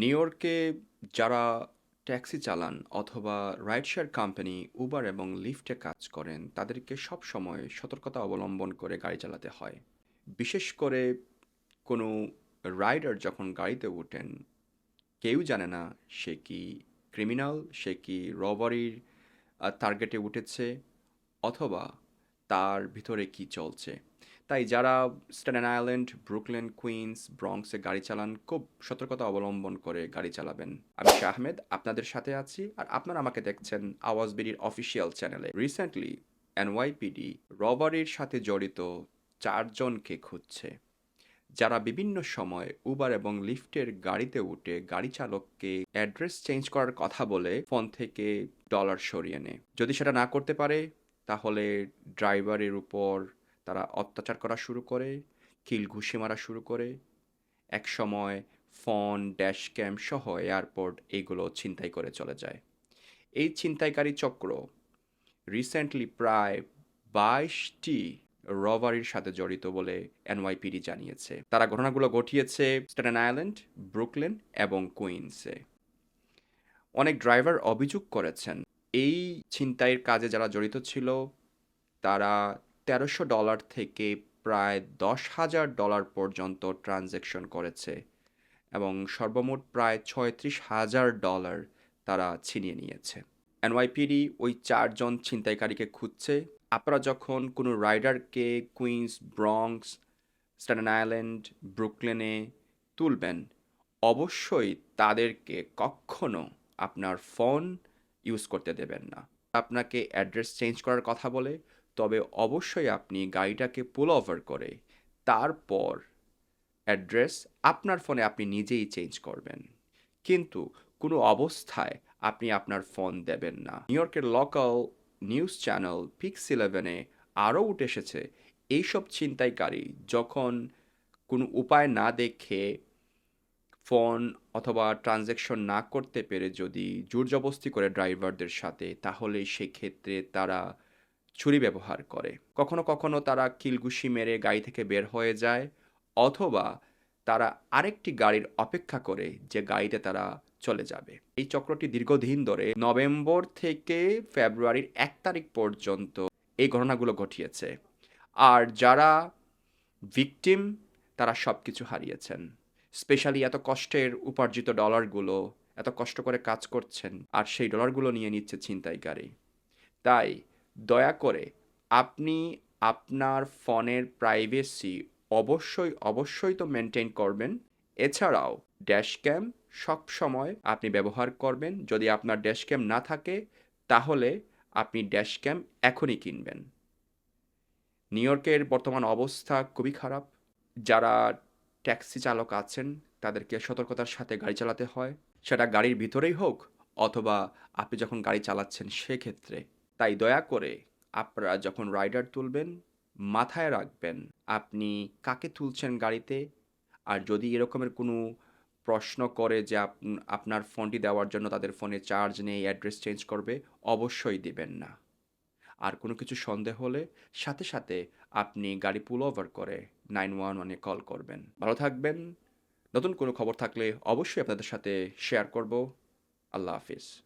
New ইয়র্কে যারা taxi চালান অথবা রাইড শেয়ার কোম্পানি উবার এবং লিফটে কাজ করেন, তাদেরকে সব সময় সতর্কতা অবলম্বন করে গাড়ি চালাতে হয়। বিশেষ করে কোনো রাইডার যখন গাড়িতে ওঠেন, কেউ জানে না সে কি ক্রিমিনাল সে কি রবারির টার্গেটে উঠেছে অথবা তার ভিতরে কি চলছে। তাই যারা স্ট্যান্ডার্ড আইল্যান্ড ব্রুকলেন, কুইন্স ব্রঙ্কসে গাড়ি চালান, খুব সতর্কতা অবলম্বন করে গাড়ি চালাবেন। আমি আহমেদ, আপনাদের সাথে আছি আর আপনারা আমাকে দেখছেন আওয়াজ বিডির অফিসিয়াল চ্যানেলে। রিসেন্টলি এনওয়াইপিডি রবারির সাথে জড়িত চারজনকে খুঁজছে। যারা বিভিন্ন সময় উবার এবং লিফটের গাড়িতে উঠে গাড়ি চালককে অ্যাড্রেস চেঞ্জ করার কথা বলে ফোন থেকে ডলার সরিয়ে নেয়। যদি সেটা না করতে পারে, তাহলে ড্রাইভারের উপর তারা অত্যাচার করা শুরু করে, কিল ঘুষি মারা শুরু করে। এক সময় ফোন ড্যাশ ক্যাম সহ এয়ারপোর্ট এইগুলো ছিনতাই করে চলে যায়। এই ছিনতাইকারী চক্র রিসেন্টলি প্রায় বাইশটি রবারির সাথে জড়িত বলে এনওয়াইপিডি জানিয়েছে। তারা ঘটনাগুলো ঘটিয়েছে স্ট্যাটেন আইল্যান্ড, ব্রুকলেন এবং কুইন্সে। অনেক ড্রাইভার অভিযোগ করেছেন, এই ছিনতাইয়ের কাজে যারা জড়িত ছিল, তারা তেরোশো ডলার থেকে প্রায় দশ হাজার ডলার পর্যন্ত ট্রানজ্যাকশন করেছে এবং সর্বমোট প্রায় ছয়ত্রিশ হাজার ডলার তারা ছিনিয়ে নিয়েছে। এনওয়াইপিডি ওই চারজন ছিনতাইকারীকে খুঁজছে। আপনারা যখন কোনো রাইডারকে কুইন্স ব্রঙ্কস স্ট্যান্ডার্ড আইল্যান্ড, ব্রুকলেনে তুলবেন, অবশ্যই তাদেরকে কখনো আপনার ফোন ইউজ করতে দেবেন না। আপনাকে অ্যাড্রেস চেঞ্জ করার কথা বলে তবে অবশ্যই আপনি গাড়িটাকে পুল ওভার করে তারপর অ্যাড্রেস আপনার ফোনে আপনি নিজেই চেঞ্জ করবেন। কিন্তু কোনো অবস্থায় আপনি আপনার ফোন দেবেন না। নিউ ইয়র্কের লোকাল নিউজ চ্যানেল পিক্স ইলেভেনে আরও উঠে এসেছে। এইসব ছিনতাইকারী যখন কোনো উপায় না দেখে ফোন অথবা ট্রানজ্যাকশন না করতে পেরে যদি জোর জবস্তি করে ড্রাইভারদের সাথে, তাহলে সেক্ষেত্রে তারা ছুরি ব্যবহার করে। কখনো কখনো তারা কিলঘুষি মেরে গাড়ি থেকে বের হয়ে যায়, অথবা তারা আরেকটি গাড়ির অপেক্ষা করে যে গাড়িতে তারা চলে যাবে। এই চক্রটি দীর্ঘদিন ধরে নভেম্বর থেকে ফেব্রুয়ারির এক তারিখ পর্যন্ত এই ঘটনাগুলো ঘটিয়েছে। আর যারা ভিকটিম, তারা সব কিছু হারিয়েছেন। স্পেশালি এত কষ্টের উপার্জিত ডলারগুলো, এত কষ্ট করে কাজ করছেন, আর সেই ডলারগুলো নিয়ে নিচ্ছে ছিনতাইকারী। তাই দয়া করে আপনি আপনার ফোনের প্রাইভেসি অবশ্যই অবশ্যই তো মেনটেন করবেন। এছাড়াও ড্যাশ ক্যাম সব সময় আপনি ব্যবহার করবেন। যদি আপনার ড্যাশ ক্যাম না থাকে, তাহলে আপনি ড্যাশ ক্যাম এখনই কিনবেন। নিউ ইয়র্কের বর্তমান অবস্থা খুবই খারাপ। যারা ট্যাক্সি চালক আছেন, তাদেরকে সতর্কতার সাথে গাড়ি চালাতে হয়। সেটা গাড়ির ভিতরেই হোক অথবা আপনি যখন গাড়ি চালাচ্ছেন, সেক্ষেত্রে তাই দয়া করে আপনারা যখন রাইডার তুলবেন, মাথায় রাখবেন আপনি কাকে তুলছেন গাড়িতে। আর যদি এরকমের কোনো প্রশ্ন করে যে আপ- আপনার ফোনটি দেওয়ার জন্য তাদের ফোনে চার্জ নেই, অ্যাড্রেস চেঞ্জ করবে, অবশ্যই দিবেন না। আর কোনো কিছু সন্দেহ হলে সাথে সাথে আপনি গাড়ি পুল ওভার করে নাইন ওয়ান ওয়ানে কল করবেন। ভালো থাকবেন। নতুন কোনো খবর থাকলে অবশ্যই আপনাদের সাথে শেয়ার করব। আল্লাহ হাফিজ।